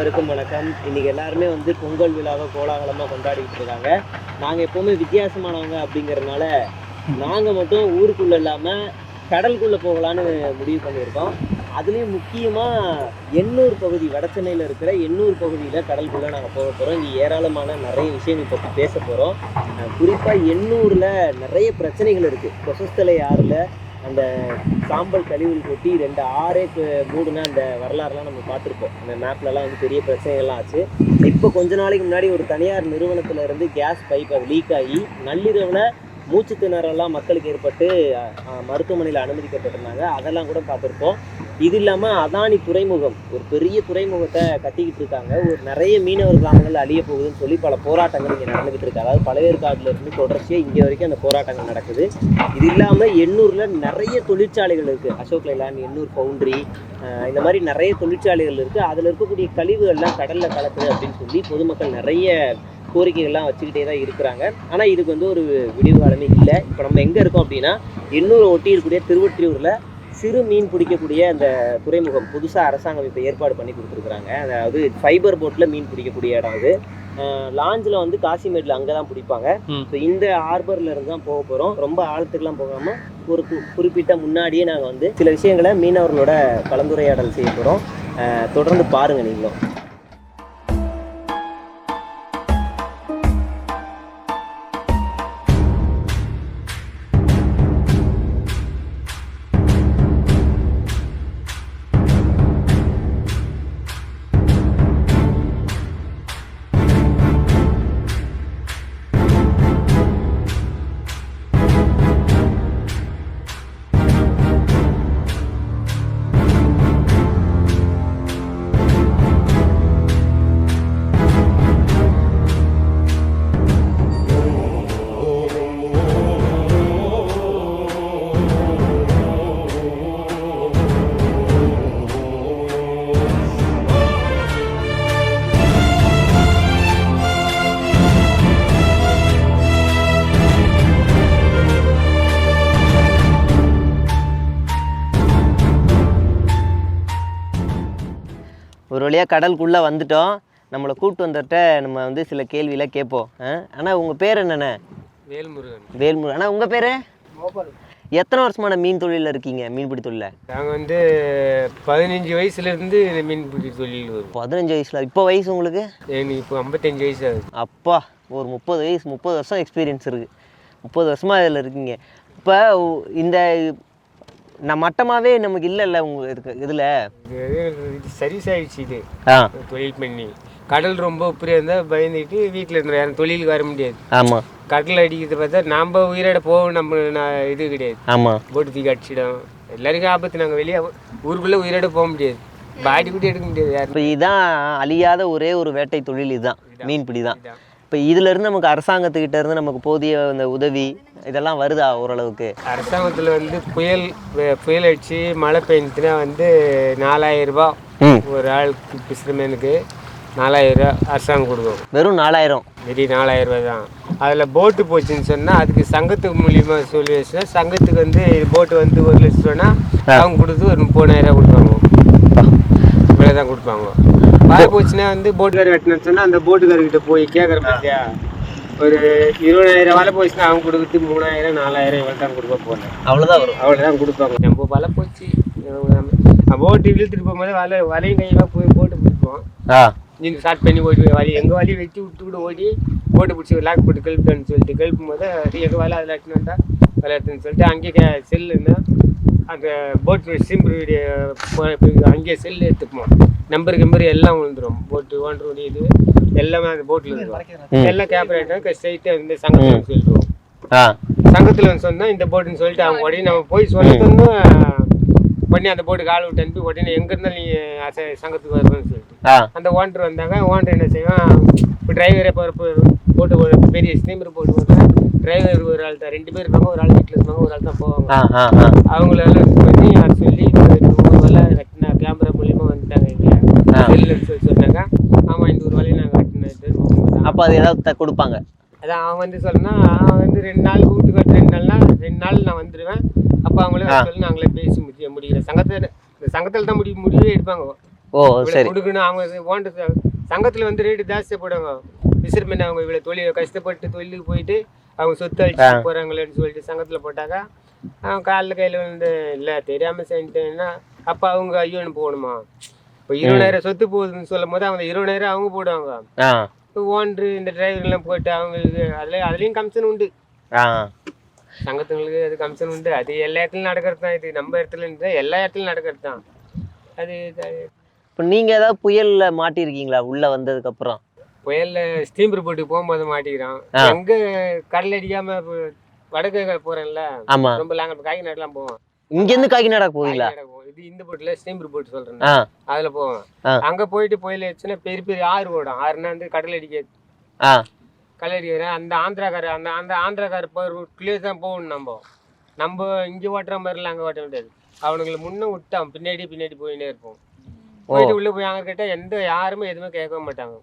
அனைவருக்கும் வணக்கம். இன்னைக்கு எல்லாருமே வந்து பொங்கல் விழாவை கோலாகலமாக கொண்டாடிட்டு இருக்காங்க. நாங்கள் எப்போவுமே வித்தியாசமானவங்க அப்படிங்கறதுனால நாங்கள் மட்டும் ஊருக்குள்ளே இல்லாமல் கடலுக்குள்ளே போகலான்னு முடிவு பண்ணியிருக்கோம். அதுலேயும் முக்கியமாக எண்ணூர் பகுதி வடச்சென்னையில் இருக்கிற எண்ணூர் பகுதியில் கடலுக்குள்ளே நாங்கள் போக போகிறோம் இங்கே ஏராளமான நிறைய விஷயங்கள் பற்றி பேச போகிறோம் குறிப்பாக எண்ணூரில் நிறைய பிரச்சனைகள் இருக்குது கொசஸ்தலை ஆறில் அந்த சாம்பல் கழிவுகள் கொட்டி ரெண்டு ஆறே கு- மூடுன அந்த வரலாறுலாம் நம்ம பார்த்துருப்போம். அந்த மேப்லலாம் வந்து பெரிய பிரச்சனைகள்லாம் ஆச்சு. இப்போ கொஞ்ச நாளைக்கு முன்னாடி ஒரு தனியார் நிறுவனத்தில் இருந்து கேஸ் பைப் அது லீக் ஆகி நள்ளிரவில் மூச்சு திணறலாம் மக்களுக்கு ஏற்பட்டு மருத்துவமனையில் அனுமதிக்கப்பட்டிருந்தாங்க. அதெல்லாம் கூட பார்த்துருப்போம். இது இல்லாமல் அதானி துறைமுகம். ஒரு பெரிய துறைமுகத்தை கட்டிக்கிட்டு இருக்காங்க. ஒரு நிறைய மீனவர் கிராமங்கள் அழிய போகுதுன்னு சொல்லி பல போராட்டங்கள் இங்கே நடந்துகிட்டு இருக்கு. அதாவது பழவேற்காடுல இருந்து தொடர்ச்சியாக இங்கே வரைக்கும் அந்த போராட்டங்கள் நடக்குது. இது இல்லாமல் எண்ணூரில் நிறைய தொழிற்சாலைகள் இருக்குது அசோக் லைலான் எண்ணூர் பவுண்ட்ரி இந்த மாதிரி நிறைய தொழிற்சாலைகள் இருக்குது அதில் இருக்கக்கூடிய கழிவுகள்லாம் கடலில் கலக்குது அப்படின்னு சொல்லி பொதுமக்கள் நிறைய கோரிக்கைகள்லாம் வச்சுக்கிட்டே தான் இருக்கிறாங்க. ஆனால் இதுக்கு வந்து ஒரு விடிவு காலமே இல்லை. இப்போ நம்ம எங்கே இருக்கோம் அப்படின்னா எண்ணூரை ஒட்டி இருக்கக்கூடிய திருவொற்றியூரில் சிறு மீன் பிடிக்கக்கூடிய அந்த துறைமுகம் புதுசாக அரசாங்கம் இப்போ ஏற்பாடு பண்ணி கொடுத்துருக்குறாங்க. அதாவது ஃபைபர் போட்டில் மீன் பிடிக்கக்கூடிய இடம் அது. லாஞ்சில் வந்து காசிமேட்டில் அங்கே தான் பிடிப்பாங்க. ஸோ இந்த ஹார்பர்ல இருந்து தான் போக போகிறோம் ரொம்ப ஆழத்துக்குலாம் போகாமல் ஒரு கு- குறிப்பிட்ட முன்னாடியே நாங்கள் வந்து சில விஷயங்களை மீனவர்களோட கலந்துரையாடல் செய்ய போகிறோம் தொடர்ந்து பாருங்கள் நீங்களும். ஒரு வழியாக கடலுக்குள்ளே வந்துட்டோம். நம்மளை கூப்பிட்டு வந்துட்ட நம்ம வந்து சில கேள்வியெல்லாம் கேட்போம். ஆனால் உங்கள் பேர் என்னண்ணே? வேல்முருகன். வேல்முரு அண்ணா உங்கள் பேர்? எத்தனை வருஷமான மீன் தொழிலில் இருக்கீங்க? மீன்பிடி தொழிலில்? நாங்கள் வந்து பதினஞ்சு வயசுலேருந்து மீன்பிடி தொழில் வரும். பதினஞ்சு வயசில். இப்போ வயசு உங்களுக்கு? எனக்கு இப்போ ஐம்பத்தஞ்சு வயசு ஆகுது. அப்பா ஒரு முப்பது வயசு முப்பது வருஷம் எக்ஸ்பீரியன்ஸ் இருக்குது முப்பது வருஷமாக இதில் இருக்கீங்க. இப்போ இந்த நான் மட்டமாகவே நமக்கு இல்லைல்ல உங்களுக்கு இருக்கு இதில்? இது இது சர்வீஸ் ஆகிடுச்சு இது. ஆ. தொழில் பண்ணி. கடல் ரொம்ப உப்புரியாக இருந்தால் பயந்துட்டு வீட்டில் இருந்த யாரும் தொழிலுக்கு வர முடியாது. ஆமாம் கடல் அடிக்கிறது பார்த்தா நம்ம உயிரோட போவோம் நம்ம நான் இது கிடையாது. ஆமாம் போட்டு தூக்கி அடிச்சிடும். எல்லாருக்கும் ஆபத்து நாங்கள் வெளியே ஊருக்குள்ளே உயிரோட போக முடியாது. பாடி கூட எடுக்க முடியாது யாரும். இப்போ இதான் அழியாத ஒரே ஒரு வேட்டை தொழில் இதுதான். மீன்பிடி தான். இப்போ இதிலிருந்து நமக்கு அரசாங்கத்துக்கிட்ட இருந்து நமக்கு போதிய அந்த உதவி இதெல்லாம் வருதா ஓரளவுக்கு? அரசாங்கத்தில் வந்து புயல் புயல் அடிச்சு மழை பெஞ்சுன்னா வந்து நாலாயிரம் ரூபாய் ஒரு ஆளுக்கு பிசுறமேனுக்கு நாலாயிரம் ரூபாய் அரசாங்கம் கொடுக்கும். வெறும் நாலாயிரம்? வெறி நாலாயிரம் ரூபாய் தான். அதில் போட்டு போச்சுன்னு சொன்னால் அதுக்கு சங்கத்துக்கு மூலியமா சொல்லி வச்சுன்னா சங்கத்துக்கு வந்து போட்டு வந்து ஒரு லட்சம் ரூபானா அவங்க கொடுத்து ஒரு முப்பதாயிரம் கொடுப்பாங்க. இவ்வளோ தான் கொடுப்பாங்க. போச்சுன்னா வந்து போட்டுக்கார வெட்டினு சொன்னால் அந்த போட்டுக்காரர்கிட்ட போய் கேட்குற பார்த்தியா ஒரு இருபதாயிரம் வலை போச்சுன்னா அவங்க கொடுக்குறது மூணாயிரம் நாலாயிரம் இவ்வளோ தான் கொடுக்க போனேன் அவ்வளோதான் வரும். அவ்வளோதான் கொடுப்பாங்க. நம்ம வலை போச்சு. போட்டு இழுத்துட்டு போகும்போது வலை வலையும் கையெல்லாம் போய் போட்டு பிடிப்போம். நீங்கள் ஸ்டார்ட் பண்ணி ஓடி வலி எங்கள் வலி வெட்டி விட்டு கூட ஓடி போட்டு பிடிச்சி லாக் போட்டு கழுப்புன்னு சொல்லிட்டு கழுப்பும் போது எங்கள் வலை? அதில் வந்தா எடுத்துன்னு சொல்லிட்டு அங்கேயே கே செல்லுன்னா அந்த போட்டு சிம்பு அங்கேயே செல்லு எடுத்துப்போம். நம்பர் கிம்பர் எல்லாம் விழுந்துரும். போட்டு ஓண்டர் இது எல்லாமே அந்த போட்டில் இருக்கும் எல்லாம் கேப்பரேட்டாக ஸ்ட்ரைட்டாக வந்து சங்கத்தில் சொல்லிடுவோம். சங்கத்தில் வந்து சொன்னால் இந்த போட்டுன்னு சொல்லிட்டு அவங்க உடனே நம்ம போய் சொல்லணும்னு உடனே அந்த போட்டு கால் விட்டு அனுப்பி உடனே எங்கே இருந்தாலும் நீ சங்கத்துக்கு வரணும்னு சொல்லிட்டு. அந்த ஓனர் வந்தாங்க ஓனர் என்ன செய்வான் இப்போ டிரைவரே போகிறப்ப போட்டு பெரிய ஸ்டீமர் போட்டு போனால் டிரைவர் ஒரு ஆள் தான் ரெண்டு பேர் இருப்பாங்க ஒரு ஆள் வீட்டில் இருப்பாங்க ஒரு ஆள் தான் போவாங்க. அவங்களெல்லாம் பண்ணி அதை சொல்லி ஊர்வலம் கட்டின கேமரா மூலியமா வந்துட்டாங்க. செல்லுன்னு சொல்லி சொன்னாங்க. ஆமாம் இந்த ஒரு வேலையை நாங்கள் கட்டினது அப்போ அது ஏதாவது கொடுப்பாங்க. அதான் அவன் வந்து சொன்னா அவன் வந்து ரெண்டு நாள் வீட்டுக்கு ரெண்டு நாள்னா ரெண்டு நாள் நான் வந்துடுவேன் அப்போ அவங்களே சொல்லி நாங்களே பேசி முடிய முடியல சங்கத்தில் இந்த சங்கத்தில் தான் முடிவு முடிவே எடுப்பாங்க. ஓ சரி. கொடுக்கணும் அவங்க ஓண்டு சங்கத்துல வந்து ரேட்டு ஜாஸ்தியாக போடுவாங்க. விசிறுமென் அவங்க இவ்வளோ தொழில் கஷ்டப்பட்டு தொழிலுக்கு போயிட்டு அவங்க சொத்து அழிச்சு போறாங்களேன்னு சொல்லிட்டு சங்கத்துல போட்டாங்க. அவன் காலில் கையில் வந்து இல்லை தெரியாம செஞ்சுட்டேன்னா அப்போ அவங்க ஐயோன்னு போகணுமா? இப்போ இருபதாயிரம் சொத்து போகுதுன்னு சொல்லும் போது அவங்க இருபதாயிரம் அவங்க போடுவாங்க. ஓன்று இந்த டிரைவர்லாம் போட்டு அவங்களுக்கு அதில் அதுலேயும் கமிஷன் உண்டு. சங்கத்துங்களுக்கு அது கமிஷன் உண்டு. அது எல்லா இடத்துலையும் நடக்கிறது தான் இது. நம்ம இடத்துல இருந்து எல்லா இடத்துலையும் நடக்கிறது தான். அது. இப்போ நீங்க ஏதாவது புயல்ல மாட்டிருக்கீங்களா? உள்ள வந்ததுக்கு அப்புறம்? புயல்ல ஸ்டீமர் போட்டு போகும்போது மாட்டிக்கிறான். ஆ. எங்க கடல் அடிக்காம வடக்கு போறேன்ல ரொம்ப லாங்க காய்கறிலாம் போவோம். இங்க இருந்து காக்கிநாடா போவீங்களா. இது இந்த போட்டுல ஸ்டீமர் போட்டு சொல்றேன். அதுல போவோம். அங்க போயிட்டு புயல் வச்சுன்னா பெரிய பெரிய ஆறு ஓடும். ஆறுனா வந்து கடல் அடிக்க கடல் அடிக்கிற அந்த ஆந்திராக்கார அந்த அந்த ஆந்திராக்கார போகிற ரூட்லேயே தான் போகணும் நம்ம. நம்ம இங்க ஓட்டுற மாதிரிலாம் அங்க ஓட்ட முடியாது. அவனுங்களை முன்ன விட்டான். பின்னாடி பின்னாடி போயினே இருப்போம். போயிட்டு உள்ள போய் அங்கே கேட்டால் எந்த யாருமே எதுவுமே கேட்க மாட்டாங்க.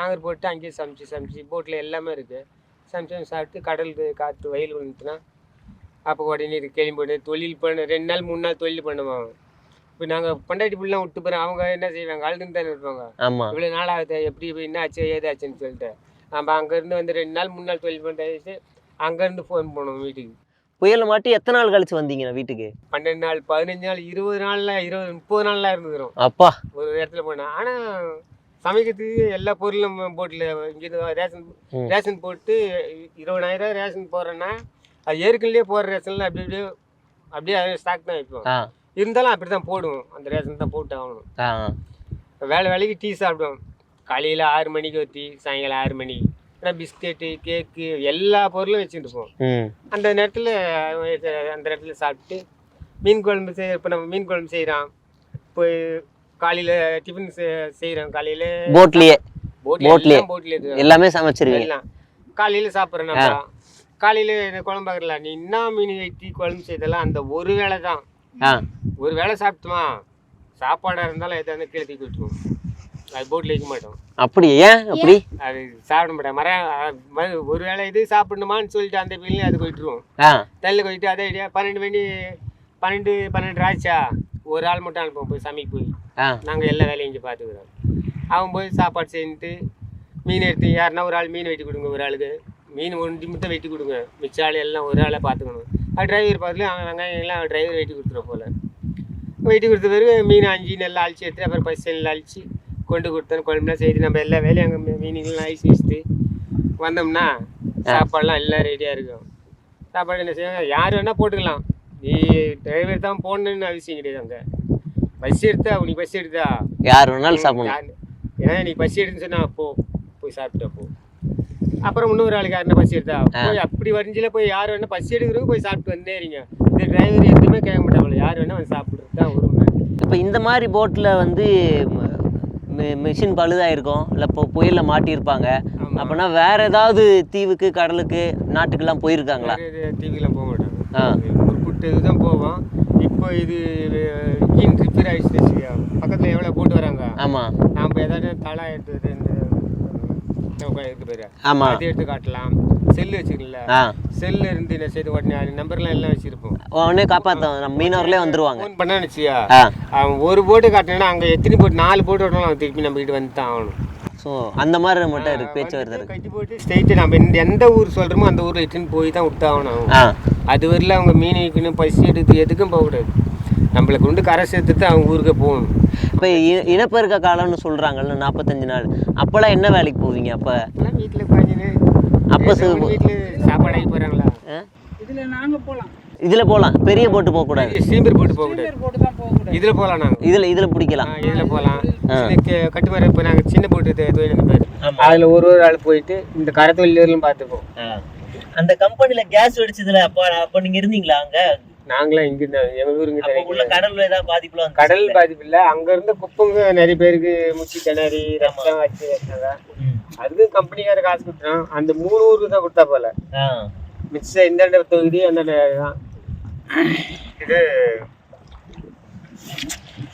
ஆங்கர் போட்டு அங்கேயே சமைச்சு சமைச்சு போட்டில் எல்லாமே இருக்கு. சமைச்சு சாப்பிட்டு கடலுக்கு காற்று வெயில் வந்துச்சுன்னா அப்போ உடனே இது கிளம்பி போட்டு தொழில் பண்ண ரெண்டு நாள் மூணு நாள் தொழில் பண்ணுவாங்க இப்போ நாங்கள் பொண்டாட்டி பிள்ளைலாம் விட்டு போகிறோம் அவங்க என்ன செய்வாங்க? அழுதுன்னு தானே இருப்பாங்க. ஆமா. இவ்வளோ நாள் ஆகுது எப்படி என்ன ஆச்சு ஏதாச்சுன்னு சொல்லிட்டு. நம்ம அங்கேருந்து வந்து ரெண்டு நாள் மூணு நாள் தொழில் பண்ணிட்டு அங்கேருந்து ஃபோன் பண்ணுவோம் வீட்டுக்கு. புயல்ல மாட்டி எத்தனை நாள் கழிச்சு வந்தீங்க வீட்டுக்கு? பன்னெண்டு நாள் பதினஞ்சு நாள் இருபது நாளில் இருபது முப்பது நாள்லாம் இருந்துக்கிறோம். அப்பா. ஒரு இடத்துல போனால் ஆனால் சமைக்கிறதுக்கு எல்லா பொருளும் போட்டில் இங்கேருந்து ரேஷன். ரேஷன் போட்டு இருபதாயிரம் ரேஷன் போடுறேன்னா அது ஏற்கனவே போடுற ரேஷன்லாம் அப்படி அப்படியே அப்படியே ஸ்டாக் தான் வைப்போம் இருந்தாலும் அப்படி தான் போடுவோம். அந்த ரேஷன் தான் போட்டு ஆகணும். வேலை வேலைக்கு டீ சாப்பிடுவோம். காலையில் ஆறு மணிக்கு ஒரு டீ சாயங்காலம் ஆறு மணி. ஆனால் பிஸ்கெட்டு கேக்கு எல்லா பொருளும் வச்சுட்டு இருப்போம். ம் அந்த நேரத்தில் அந்த நேரத்தில் சாப்பிட்டு மீன் குழம்பு செய் இப்போ நம்ம மீன் குழம்பு செய்கிறோம் இப்போ காலையில் டிஃபன் செய்கிறோம் காலையில் போட்லயே. போட்லேயே போட்லயே. எல்லாமே சமைச்சிருவீங்க. காலையில் சாப்பிட்றோம் நம்ம காலையில் குழம்பு பார்க்கலாம் நீ என்ன மீன் வெட்டி குழம்பு செய்தெல்லாம் அந்த ஒரு வேளை தான். ஒரு வேளை சாப்பிட்டுமா? சாப்பாடாக இருந்தாலும் எதாவது இருந்தாலும் கீழே தூக்கி விட்டுருவோம். அது போட்டில் வைக்க மாட்டோம். அப்படி ஏன் அப்படி? அது சாப்பிட மாட்டேன். மரம் ஒரு வேளை இது சாப்பிடணுமான்னு சொல்லிட்டு அந்த பிள்ளையும் அது போயிட்டுருவோம் தள்ளி போயிட்டு அதே பன்னெண்டு மணி பன்னெண்டு பன்னெண்டு ஆச்சா? ஒரு ஆள் மட்டும் அனுப்புவோம் போய் சமைக்க போய். நாங்கள் எல்லா வேலையும் இங்கே பார்த்துக்குறோம் அவன் போய் சாப்பாடு செஞ்சுட்டு மீன் எடுத்து யாருன்னா ஒரு ஆள் மீன் வெட்டி கொடுங்க ஒரு ஆளுக்கு. மீன் ஒண்டி மட்டும் வெட்டி கொடுங்க. மிச்ச ஆள் எல்லாம் ஒரு ஆளை பார்த்துக்கணும் அது டிரைவர் பார்த்துலையும் அவன் வெங்காயம் எல்லாம் டிரைவர் வெட்டி கொடுத்துருவோம் போல். வெட்டி கொடுத்த பிறகு மீன் அஞ்சு நல்லா அழிச்சு எடுத்து அப்புறம் பசி நல்லா அழிச்சு கொண்டு கொடுத்தோம். குழம்புலாம் செய்து நம்ம எல்லா வேலையும் அங்கே மீனுங்கெல்லாம் ஐஸ் வச்சுட்டு வந்தோம்னா சாப்பாடுலாம் எல்லாம் ரெடியாக இருக்கும். சாப்பாடு என்ன செய்வாங்க? யார் வேணால் போட்டுக்கலாம். நீ டிரைவர் தான் போடணுன்னு அவசியம் கிடையாது அங்கே. பஸ் எடுத்தா நீ பஸ் எடுத்தா? யார் வேணாலும் சாப்பிடணும் ஏன்னா நீ பஸ் எடுன்னு சொன்னா போ போய் சாப்பிட்டா போ. அப்புறம் இன்னொரு ஆளுக்கு யாருன்னா பஸ் எடுத்தா? போய் அப்படி வரிஞ்சில போய் யார் வேணா பஸ் எடுக்கிறவங்க போய் சாப்பிட்டு வந்தேறீங்க இந்த டிரைவர் எதுவுமே கேட்க மாட்டாங்க யார் வேணா வந்து சாப்பிட்றது தான் உரிமை இப்போ இந்த மாதிரி போட்டில் வந்து மிஷின் பழுதாயிருக்கும். இல்லை இப்போ புயலில் மாட்டியிருப்பாங்க. அப்போனா வேற ஏதாவது தீவுக்கு கடலுக்கு நாட்டுக்கெல்லாம் போயிருக்காங்களா? டிவிலாம் போக மாட்டாங்க. ஆ. குறிப்பிட்ட இதுதான் போவோம். இப்போ இது இன்ஜின் ரிப்பேர் ஆயிடுச்சு. பக்கத்துல எவ்வளோ போட்டு வராங்க? ஆமாம் நாம் ஏதாவது தலா எடுத்து எடுத்து போயிரு ஆமாம் அது எடுத்து காட்டலாம். செல்லு வச்சுக்கல. செல்லு இருந்து என்ன செய்து உடனே நம்பர்லாம் எல்லாம் வச்சிருப்போம். உடனே காப்பாற்றோம் நம்ம மீனவர்களே வந்துருவாங்க. ஃபோன் பண்ணா நினச்சியா? ஒரு போட்டு காட்டினா அங்கே எத்தனை போட்டு நாலு போட்டு அவன் திருப்பி நம்ம கிட்ட வந்து தான் ஆகணும். ஸோ அந்த மாதிரி நம்மகிட்ட இருக்கு பேச்சு வருது கட்டி போட்டு ஸ்ட்ரைட்டு நம்ம எந்த எந்த ஊர் சொல்கிறோமோ அந்த ஊரில் இட்டுன்னு போய் தான் விட்டாகணும். அது வரல அவங்க மீன் வைக்கணும் பசி எடுத்து எதுக்கும் போகக்கூடாது நம்மளை கொண்டு கரை சேர்த்துட்டு அவங்க ஊருக்கு போகணும். இப்போ இனப்பெருக்க காலம்னு சொல்கிறாங்கல்ல நாற்பத்தஞ்சு நாள். அப்போல்லாம் என்ன வேலைக்கு போவீங்க அப்போ? அப்போலாம் வீட்டில் உட்காந்துன்னு அப்போ வீட்டில் சாப்பாடு ஆகி போகிறாங்களா இதில் நாங்கள் போகலாம் இதில் போகலாம். பெரிய போட்டு போகக்கூடாது ஸ்டீமர் போட்டு போகக்கூடாது இதில் போகலாம் நாங்கள் இதில் இதில் பிடிக்கலாம். இதில் போகலாம். கட்டுமரம் இப்போ நாங்கள் சின்ன போட்டு தொழில் அதில் ஒரு ஒரு ஆள் போயிட்டு இந்த கரை தொழிலும் பார்த்துப்போம். அந்த கம்பெனியில் கேஸ் வெடிச்சதுல அப்போ அப்போ நீங்கள் இருந்தீங்களா அங்கே? நாங்களாம் இங்கே எங்கள் ஊருங்க அப்போ உள்ள கடல்ல ஏதாவது பாதிப்புலாம் கடல் பாதிப்பு இல்லை. அங்கே இருந்த குப்பங்க நிறைய பேருக்கு முச்சி கிணறி ரத்தம் வச்சு வச்சாங்க. அதுக்கு கம்பெனிக்கார காசு கொடுத்துறான் அந்த மூணு ஊருக்கு தான் கொடுத்தா போல. மிச்சம் இந்த தொகுதி அந்த தான். இது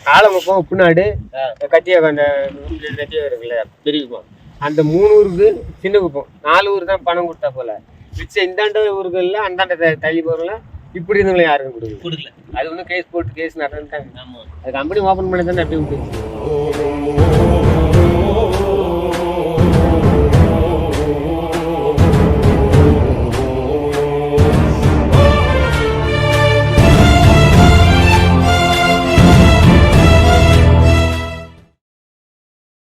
ஆலமுக்கம் உப்புநாடு ஆ. கத்தியாக அந்த கத்தியாக இருக்குல்ல பெரிய குப்பம். அந்த மூணு ஊருக்கு சின்ன குப்பம். நாலு ஊர் தான் பணம் கொடுத்தா போல. மிச்சம் இந்தாண்ட ஊருகளில் அந்தாண்ட த- தள்ளி போகிறல இப்படி இருந்தவங்களை யாருக்கும் கொடுக்கல. கொடுக்கல. அது ஒன்றும் கேஸ் போட்டு கேஸ் நடந்துட்டாங்க. அது கம்பெனி ஓப்பன் பண்ணி தானே அப்படியே விட்டுச்சு.